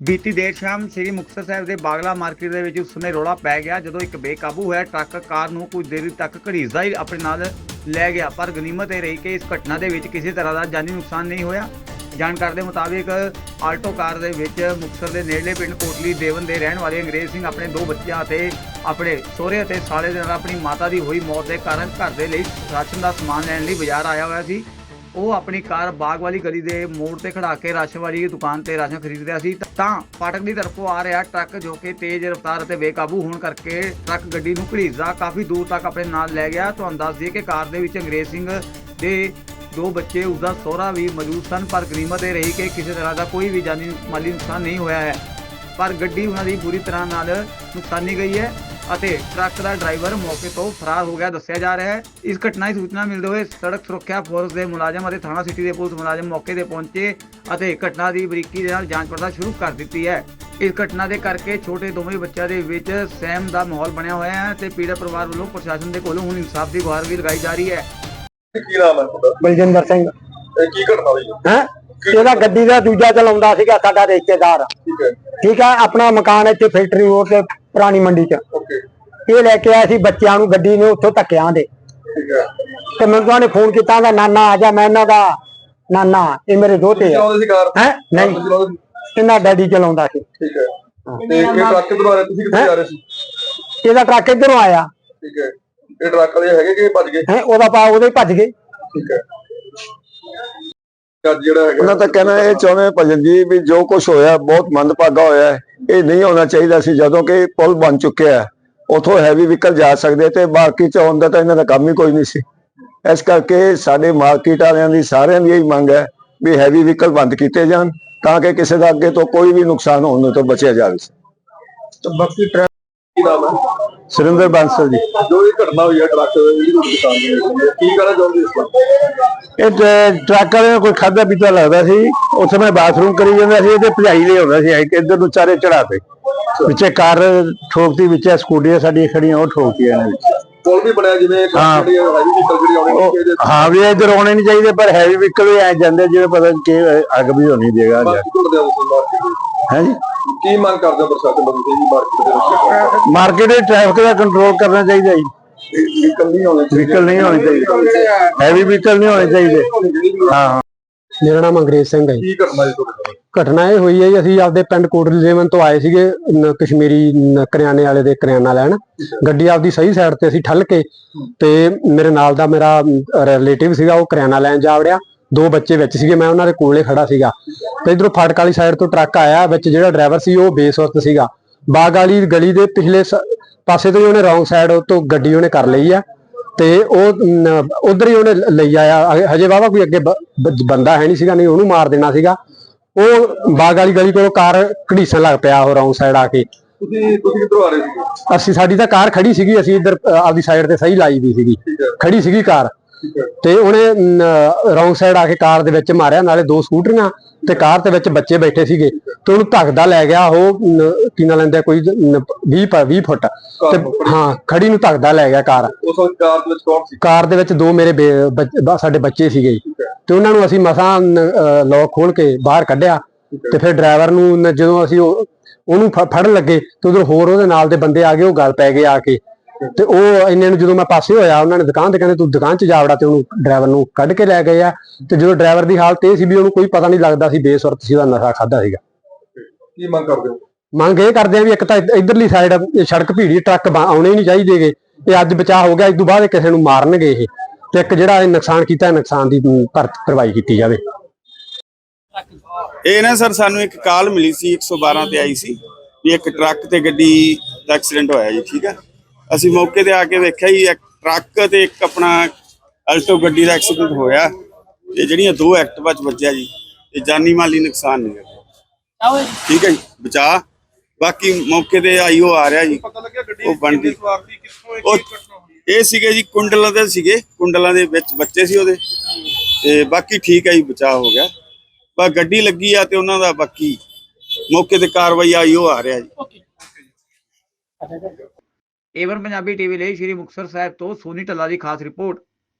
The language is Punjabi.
ਬੀਤੀ ਦੇਰ ਸ਼ਾਮ ਸ੍ਰੀ ਮੁਕਤਸਰ ਸਾਹਿਬ ਦੇ ਬਾਗਲਾ ਮਾਰਕੀਟ ਦੇ ਵਿੱਚ ਉਸ ਸਮੇਂ ਰੌਲਾ ਪੈ ਗਿਆ, ਜਦੋਂ ਇੱਕ ਬੇਕਾਬੂ ਹੋਇਆ ਟਰੱਕ ਕਾਰ ਨੂੰ ਕੁਝ ਦੇਰ ਤੱਕ ਘੜੀਸਦਾ ਹੀ ਆਪਣੇ ਨਾਲ ਲੈ ਗਿਆ, ਪਰ ਗਨੀਮਤ ਇਹ ਰਹੀ ਕਿ ਇਸ ਘਟਨਾ ਦੇ ਵਿੱਚ ਕਿਸੇ ਤਰ੍ਹਾਂ ਦਾ ਜਾਨੀ ਨੁਕਸਾਨ ਨਹੀਂ ਹੋਇਆ। ਜਾਣਕਾਰੀ ਦੇ ਮੁਤਾਬਿਕ ਆਲਟੋ ਕਾਰ ਦੇ ਵਿੱਚ ਮੁਕਤਸਰ ਦੇ ਨੇੜਲੇ ਪਿੰਡ ਕੋਟਲੀ ਦੇਵਨ ਦੇ ਰਹਿਣ ਵਾਲੇ ਅੰਗਰੇਜ਼ ਸਿੰਘ ਆਪਣੇ ਦੋ ਬੱਚਿਆਂ ਅਤੇ ਆਪਣੇ ਸਹੁਰੇ ਅਤੇ ਸਾਲੇ ਦੇ ਨਾਲ ਆਪਣੀ ਮਾਤਾ ਦੀ ਹੋਈ ਮੌਤ ਦੇ ਕਾਰਨ ਘਰ ਦੇ ਲਈ ਰਾਸ਼ਨ ਦਾ ਸਮਾਨ ਲੈਣ ਲਈ ਬਾਜ਼ਾਰ ਆਇਆ ਹੋਇਆ ਸੀ। ਉਹ ਆਪਣੀ ਕਾਰ ਬਾਗ ਵਾਲੀ ਗਲੀ ਦੇ ਮੋੜ ਤੇ ਖੜਾ ਕੇ ਰਾਸ਼ਨ ਵਾਲੀ ਦੁਕਾਨ ਤੇ ਰਾਸ਼ਨ ਖਰੀਦ ਰਿਹਾ ਸੀ, ਤਾਂ ਫਾਟਕ ਦੀ ਤਰਫੋਂ ਆ ਰਿਹਾ ਟਰੱਕ ਜੋ ਕਿ ਤੇਜ਼ ਰਫ਼ਤਾਰ ਅਤੇ ਬੇਕਾਬੂ ਹੋਣ ਕਰਕੇ ਟਰੱਕ ਗੱਡੀ ਨੂੰ ਘੜੀਸਦਾ ਕਾਫੀ ਦੂਰ ਤੱਕ ਆਪਣੇ ਨਾਲ ਲੈ ਗਿਆ। ਤੁਹਾਨੂੰ ਦੱਸ ਦਈਏ ਕਿ ਕਾਰ ਦੇ ਵਿੱਚ ਅੰਗਰੇਜ਼ ਸਿੰਘ ਦੇ ਦੋ ਬੱਚੇ ਉਸਦਾ ਸਹੁਰਾ ਵੀ ਮੌਜੂਦ ਸਨ, ਪਰ ਗਨੀਮਤ ਇਹ ਰਹੀ ਕਿ ਕਿਸੇ ਤਰ੍ਹਾਂ ਦਾ ਕੋਈ ਵੀ ਜਾਨੀ ਮਾਲੀ ਨੁਕਸਾਨ ਨਹੀਂ ਹੋਇਆ ਹੈ। ਪਰ ਗੱਡੀ ਉਹਨਾਂ ਦੀ ਬੁਰੀ ਤਰ੍ਹਾਂ ਨਾਲ ਨੁਕਸਾਨੀ ਗਈ ਹੈ। ਅਤੇ ਟਰੱਕ ਦਾ ਡਰਾਈਵਰ ਮੌਕੇ ਤੋਂ ਫਰਾਰ ਹੋ ਗਿਆ ਦੱਸਿਆ ਜਾ ਰਿਹਾ ਹੈ। ਇਸ ਘਟਨਾ ਦੀ ਸੂਚਨਾ ਮਿਲਦੇ ਹੋਏ ਸੜਕ ਸੁਰੱਖਿਆ ਫੋਰਸ ਦੇ ਮੁਲਾਜ਼ਮ ਅਤੇ ਥਾਣਾ ਸਿਟੀ ਦੇ ਪੁਲਿਸ ਮੁਲਾਜ਼ਮ ਮੌਕੇ ਤੇ ਪਹੁੰਚੇ ਅਤੇ ਘਟਨਾ ਦੀ ਬਰੀਕੀ ਦੇ ਨਾਲ ਜਾਂਚ ਪੜਤਾਲ ਸ਼ੁਰੂ ਕਰ ਦਿੱਤੀ ਹੈ। ਇਸ ਘਟਨਾ ਦੇ ਕਰਕੇ ਛੋਟੇ ਦੋਵੇਂ ਬੱਚਿਆਂ ਦੇ ਵਿੱਚ ਸਹਿਮ ਦਾ ਮਾਹੌਲ ਬਣਿਆ ਹੋਇਆ ਹੈ ਤੇ ਪੀੜਤ ਪਰਿਵਾਰ ਵੱਲੋਂ ਪ੍ਰਸ਼ਾਸਨ ਦੇ ਕੋਲੋਂ ਹੁਣ ਇਨਸਾਫ ਦੀ ਗੁਹਾਰ ਵੀ ਲਗਾਈ ਜਾ ਰਹੀ ਹੈ। ਕੀ ਨਾਮ ਹੈ ਤੁਹਾਡਾ? ਬਲਜਿੰਦਰ ਸਿੰਘ। ਇਹ ਕੀ ਘਟਨਾ ਹੋਈ? ਹੈ? ਹੈ ਇਹਦਾ ਗੱਡੀ ਦਾ ਦੂਜਾ ਚਲਾਉਂਦਾ ਸੀਗਾ ਸਾਡਾ ਰਿਸ਼ਤੇਦਾਰ। ਠੀਕ ਹੈ। ਠੀਕ ਹੈ ਆਪਣਾ ਮਕਾਨ ਇੱਥੇ ਫੈਕਟਰੀ ਰੋਡ ਤੇ ਪੁਰਾਣੀ ਮੰਡੀ 'ਚ। ਇਹ ਲੈ ਕੇ ਆਇਆ ਸੀ ਬੱਚਿਆਂ ਨੂੰ ਗੱਡੀ ਨੂੰ ਉੱਥੋਂ ਧੱਕਿਆਂ ਦੇ ਠੀਕ ਹੈ। ਤੇ ਮੈਨੂੰ ਉਹਨਾਂ ਫੋਨ ਕੀਤਾ ਦਾ ਨਾਨਾ ਆ ਜਾ ਮੈਂ ਇਹਨਾਂ ਦਾ ਨਾਨਾ ਇਹ ਮੇਰੇ ਦੋਤੇ ਆ। ਚਲਾਉਂਦੇ ਸੀ ਕਾਰ? ਹੈ? ਨਹੀਂ। ਤੁਸੀਂ ਚਲਾਉਂਦੇ ਸੀ? ਇਹਨਾਂ ਡੈਡੀ ਚਲਾਉਂਦਾ ਸੀ। ਠੀਕ ਹੈ। ਤੇ ਇਹ ਟਰੱਕ ਰਿਹਾ? ਤੁਸੀਂ ਕਿੱਥੇ ਜਾ ਰਹੇ ਸੀ? ਇਹਦਾ ਟਰੱਕ ਇੱਧਰੋਂ ਆਇਆ। ਠੀਕ ਹੈ। ਇਹ ਟਰੱਕ ਵਾਲੇ ਹੈਗੇ ਕਿ ਭੱਜ ਗਏ? ਹੈ? ਉਹਦਾ ਪਾ ਉਹਦੇ ਹੀ ਭੱਜ ਗਏ। ਠੀਕ ਹੈ। ਅੱਜ ਜਿਹੜਾ ਹੈਗਾ ਉਹਨਾਂ ਤਾਂ ਕਹਿਣਾ ਇਹ ਚਾਹੁੰਦੇ ਭਜਨ ਜੀ ਵੀ ਜੋ ਕੁਝ ਹੋਇਆ ਬਹੁਤ ਮੰਦਭਾਗਾ ਹੋਇਆ ਹੈ। ਇਹ ਨਹੀਂ ਹੋਣਾ ਚਾਹੀਦਾ ਸੀ ਜਦੋਂ ਕਿ ਪੁਲ ਬਣ ਚੁੱਕਿਆ ਹੈ। ਉਥੋਂ ਹੈਵੀ ਵਹੀਕਲ ਜਾ ਸਕਦੇ ਤੇ ਬਾਕੀ ਚ ਆਉਣ ਦਾ ਤਾਂ ਇਹਨਾਂ ਦਾ ਕੰਮ ਹੀ ਕੋਈ ਨਹੀਂ ਸੀ। ਇਸ ਕਰਕੇ ਸਾਡੇ ਮਾਰਕੀਟ ਵਾਲਿਆਂ ਦੀ ਸਾਰਿਆਂ ਦੀ ਇਹ ਮੰਗ ਹੈ ਵੀ ਹੈਵੀ ਵਹੀਕਲ ਬੰਦ ਕੀਤੇ ਜਾਣ ਤਾਂ ਕਿ ਕਿਸੇ ਦਾ ਅੱਗੇ ਤੋਂ ਕੋਈ ਵੀ ਨੁਕਸਾਨ ਹੋਣ ਤੋਂ ਬਚਿਆ ਜਾਵੇ। ਤੇ ਬਾਕੀ ਨਾਮ ਹੈ? ਸੁਰਿੰਦਰ ਬਾਂਸਲ ਜੀ। ਜੋ ਇਹ ਘਟਨਾ ਹੋਈ ਹੈ ਟਰੱਕ ਦੁਕਾਨ ਦੇ ਵਿੱਚ ਕੀ ਕਹਿਣਾ ਚਾਹੁੰਦੇ ਇਸ ਬਾਰੇ? ਇਹ ਟ- ਟਰੱਕ ਵਾਲੇ ਨੂੰ ਕੋਈ ਖਾਦਾ ਪੀਤਾ ਲੱਗਦਾ ਸੀ ਉੱਥੇ ਮੈਂ ਬਾਥਰੂਮ ਕਰੀ ਜਾਂਦਾ ਸੀ ਤੇ ਭਜਾਈ ਲਈ ਹੁੰਦਾ ਸੀ ਇੱਕ ਇੱਧਰ ਨੂੰ ਚਾਰੇ ਚੜਾਤੇ ਵਿੱਚੇ ਕਾਰ ਠੋਕਦੀ ਵਿੱਚੇ ਸਕੂਟੀਆਂ ਸਾਡੀਆਂ ਖੜੀਆਂ ਉਹ ਠੋਕੀਆਂ ਇਹਨਾਂ ਵਿੱਚ। ਪੁਲ ਵੀ ਬਣਿਆ ਜਿਵੇਂ ਹਾਂ। ਜਿਹੜੀ ਹੈਵੀ ਵਹੀਕਲ ਜਿਹੜੀ ਆਉਣੀ ਉਹ- ਚਾਹੀਦੀ ਹਾਂ। ਵੀ ਇੱਧਰ ਆਉਣੇ ਨਹੀਂ ਚਾਹੀਦੇ ਪਰ ਹੈਵੀ ਵਹੀਕਲ ਵੀ ਐ ਜਾਂਦੇ ਜਿਵੇਂ ਪਤਾ ਨੀ ਕਿ ਅੱਗ ਵੀ ਹੋਣੀ ਦੇਗਾ ਹੈ ਜੀ? ਕੀ ਮੰਗ ਕਰਦੇ ਹੋ ਪ੍ਰਸ਼ਾਸਨ ਨੂੰ ਤੁਸੀਂ ਮਾਰਕੀਟ ਦੇ ਵਿੱਚ ਮਾਰਕੀਟ ਦੇ ਟ੍ਰੈਫਿਕ ਦਾ ਕੰਟਰੋਲ ਕਰਨਾ ਚਾਹੀਦਾ ਜੀ। ਵਹੀਕਲ ਨਹੀਂ ਹੋਣੇ ਵਹੀਕਲ ਨਹੀਂ ਹੋਣੇ ਚਾਹੀਦੇ। ਹੈਵੀ ਵਹੀਕਲ ਨਹੀਂ ਹੋਣੇ ਚਾਹੀਦੇ। ਹਾਂ ਮੇਰਾ ਨਾਮ ਅੰਗਰੇਜ਼ ਸਿੰਘ ਹੈ ਕੀ ਘਟਨਾ ਜੀ ਤੁਹਾਡੇ ਘਟਨਾ ਇਹ ਹੋਈ ਹੈ ਜੀ ਅਸੀਂ ਆਪਦੇ ਪਿੰਡ ਕੋਟਲੀ ਦੇਵਨ ਤੋਂ ਆਏ ਸੀਗੇ ਕਸ਼ਮੀਰੀ ਕਰਿਆਨੇ ਵਾਲੇ ਦੇ ਕਰਿਆਨਾ ਲੈਣ। ਗੱਡੀ ਆਪਦੀ ਸਹੀ ਸਾਈਡ ਤੇ ਅਸੀਂ ਠੱਲ ਕੇ ਤੇ ਮੇਰੇ ਨਾਲ ਦਾ ਮੇਰਾ ਰਿਲੇਟਿਵ ਸੀਗਾ ਉਹ ਕਰਿਆਨਾ ਲੈਣ ਜਾ ਵੜਿਆ। ਦੋ ਬੱਚੇ ਵਿੱਚ ਸੀਗੇ ਮੈਂ ਉਹਨਾਂ ਦੇ ਕੋਲੇ ਖੜਾ ਸੀਗਾ। ਤੇ ਇਧਰੋਂ ਫਾਟਕ ਵਾਲੀ ਸਾਈਡ ਤੋਂ ਟਰੱਕ ਆਇਆ ਵਿੱਚ ਜਿਹੜਾ ਡਰਾਈਵਰ ਸੀ ਉਹ ਬੇਸੁਰਤ ਸੀਗਾ। ਬਾਗ ਵਾਲੀ ਗਲੀ ਦੇ ਪਿਛਲੇ ਪਾਸੇ ਤੋਂ ਹੀ ਉਹਨੇ ਰੌਂਗ ਸਾਈਡ ਤੋਂ ਗੱਡੀ ਉਹਨੇ ਕਰ ਲਈ ਆ ਤੇ ਉਹ ਉਧਰ ਹੀ ਉਹਨੇ ਲਈ ਆਇਆ। ਹਜੇ ਵਾਵਾ ਕੋਈ ਅੱਗੇ ਬੰਦਾ ਹੈ ਨਹੀਂ ਸੀਗਾ ਨਹੀਂ ਉਹਨੂੰ ਮਾਰ ਦੇਣਾ ਸੀਗਾ। ਉਹ ਬਾਗ ਵਾਲੀ ਗਲੀ ਕੋਲੋਂ ਕਾਰ ਘੜੀਸਣ ਲੱਗ ਪਿਆ ਉਹ ਰੌਂਗ ਸਾਈਡ ਆ ਕੇ। ਤੁਸੀਂ ਤੁਸੀਂ ਕਿੱਧਰੋਂ ਆ ਰਹੇ ਸੀ? ਅਸੀਂ ਸਾਡੀ ਤਾਂ ਕਾਰ ਖੜੀ ਸੀਗੀ ਅਸੀਂ ਇੱਧਰ ਆਪਦੀ ਸਾਈਡ ਤੇ ਸਹੀ ਲਾਈ ਵੀ ਸੀਗੀ। ਖੜੀ ਸੀਗੀ ਕਾਰ। ਤੇ ਉਹਨੇ ਰੌਂਗ ਸਾਈਡ ਆ ਕੇ ਕਾਰ ਦੇ ਵਿੱਚ ਮਾਰਿਆ ਨਾਲੇ ਦੋ ਸਕੂਟਰੀਆਂ ਤੇ ਕਾਰ ਦੇ ਵਿੱਚ ਬੱਚੇ ਬੈਠੇ ਸੀਗੇ ਤੇ ਉਹਨੂੰ ਧੱਕਦਾ ਲੈ ਗਿਆ ਉਹ ਨ, ਕੀ ਨਾਲ ਲੈਂਦਾ ਕੋਈ 20 20 ਫੁੱਟ ਤੇ ਹਾਂ ਖੜੀ ਨੂੰ ਧੱਕਦਾ ਲੈ ਗਿਆ ਕਾਰ। ਉਸ ਕਾਰ ਦੇ ਵਿੱਚ ਕੌਣ ਸੀ? ਕਾਰ ਦੇ ਵਿੱਚ ਦੋ ਮੇਰੇ ਸਾਡੇ ਬੱਚੇ ਸੀਗੇ। ਤੇ ਉਹਨਾਂ ਨੂੰ ਅਸੀਂ ਮਸਾਂ ਲੋਕ ਖੋਲ ਕੇ ਬਾਹਰ ਕੱਢਿਆ ਤੇ ਫਿਰ ਡਰਾਈਵਰ ਨੂੰ ਨ- ਜਦੋਂ ਅਸੀਂ ਉਹ- ਉਹਨੂੰ ਫੜਨ ਲੱਗੇ ਤੇ ਉਧਰ ਹੋਰ ਉਹਦੇ ਨਾਲ ਦੇ ਬੰਦੇ ਆ ਗਏ ਉਹ ਗੱਲ ਪੈ ਗਏ ਆ ਕੇ। ਤੇ ਉਹ ਇੰਨੇ ਨੂੰ ਜਦੋਂ ਮੈਂ ਪਾਸੇ ਹੋਇਆ ਉਹਨਾਂ ਨੇ ਦੁਕਾਨ ਤੇ ਕਹਿੰਦੇ ਤੂੰ ਦੁਕਾਨ 'ਚ ਜਾ ਵੜਾ ਤੇ ਉਹਨੂੰ ਡਰਾਈਵਰ ਨੂੰ ਕੱਢ ਕੇ ਲੈ ਗਏ ਆ। ਤੇ ਜਦੋਂ ਡਰਾਈਵਰ ਦੀ ਹਾਲਤ ਇਹ ਸੀ ਵੀ ਉਹਨੂੰ ਕੋਈ ਪਤਾ ਨਹੀਂ ਲੱਗਦਾ ਸੀ ਬੇਸੁਰਤ ਸੀ ਉਹਦਾ ਨਸ਼ਾ ਖਾਦਾ ਸੀਗਾ। ਕੀ ਮੰਗ ਕਰਦੇ ਹੋ? ਮੰਗ ਇਹ ਕਰਦੇ ਆ ਵੀ ਇੱਕ ਤਾਂ ਇੱਧ- ਇੱਧਰਲੀ ਸਾਈਡ ਸੜਕ ਭੀੜੀ ਟਰੱਕ ਆਉਣੇ ਨਹੀਂ ਚਾਹੀਦੇਗੇ। ਇਹ ਅੱਜ ਬਚਾਅ ਹੋ ਗਿਆ ਇਸ ਤੋਂ ਬਾਅਦ ਕਿਸੇ ਨੂੰ ਮਾਰਨਗੇ ਇਹ। ਤੇ ਇੱਕ ਜਿਹੜਾ ਇਹ ਨੁਕਸਾਨ ਕੀਤਾ ਨੁਕਸਾਨ ਦੀ ਮ, ਭਰ ਭਰਵਾਈ ਕੀਤੀ ਜਾਵੇ। ਇਹ ਨਾ ਸਰ ਸਾਨੂੰ ਇੱਕ ਕਾਲ ਮਿਲੀ ਸੀ 112 ਤੇ ਆਈ ਸੀ ਵੀ ਇੱਕ ਟਰੱਕ ਤੇ ਗੱਡੀ ਦਾ ਐਕਸੀਡੈਂਟ ਹੋਇਆ ਜੀ ਠੀਕ ਹੈ ਅਸੀਂ ਮੌਕੇ ਤੇ ਆ ਕੇ ਵੇਖਿਆ ਜੀ ਇੱਕ ਟਰੱਕ ਤੇ ਇੱਕ ਆਪਣਾ ਅਲਟੋ ਗੱਡੀ ਦਾ ਐਕਸੀਡੈਂਟ ਹੋਇਆ। ਤੇ ਜਿਹੜੀਆਂ ਦੋ ਐਕਟਿਵਾ ਚ ਵੱਜਿਆ ਜੀ ਤੇ ਜਾਨੀ ਮਾਲੀ ਨੁਕਸਾਨ ਨਹੀਂ ਹੋਇਆ। ਠੀਕ ਹੈ ਜੀ ਬਚਾ। ਬਾਕੀ ਮੌਕੇ ਤੇ ਆਈਓ ਆ ਰਿਹਾ ਜੀ। ਪਤਾ ਲੱਗਿਆ ਗੱਡੀ ਉਹ ਬਣਦੀ। ਸਵਾਰ ਦੀ ਕਿੱਥੋਂ ਇਹ ਉਹ ਸੀਗੇ ਜੀ ਕੁੰਡਲਾਂ ਦੇ ਸੀਗੇ। ਕੁੰਡਲਾਂ ਦੇ ਵਿੱਚ ਬੱਚੇ ਸੀ ਉਹਦੇ। ਤੇ ਬਾਕੀ ਠੀਕ ਹੈ ਜੀ ਬਚਾਅ ਹੋ ਗਿਆ। ਬਸ ਗੱਡੀ ਲੱਗੀ ਆ ਤੇ ਉਹਨਾਂ ਦਾ ਬਾਕੀ ਮੌਕੇ ਤੇ ਕਾਰਵਾਈ ਆਈ ਉਹ ਆ ਰਿਹਾ ਜੀ। ਏਵਨ ਪੰਜਾਬੀ ਟੀਵੀ ਲਈ ਸ਼੍ਰੀ ਮੁਕਤਸਰ ਸਾਹਿਬ ਤੋਂ ਸੋਨੀ ਢੱਲਾ ਦੀ ਖਾਸ ਰਿਪੋਰਟ।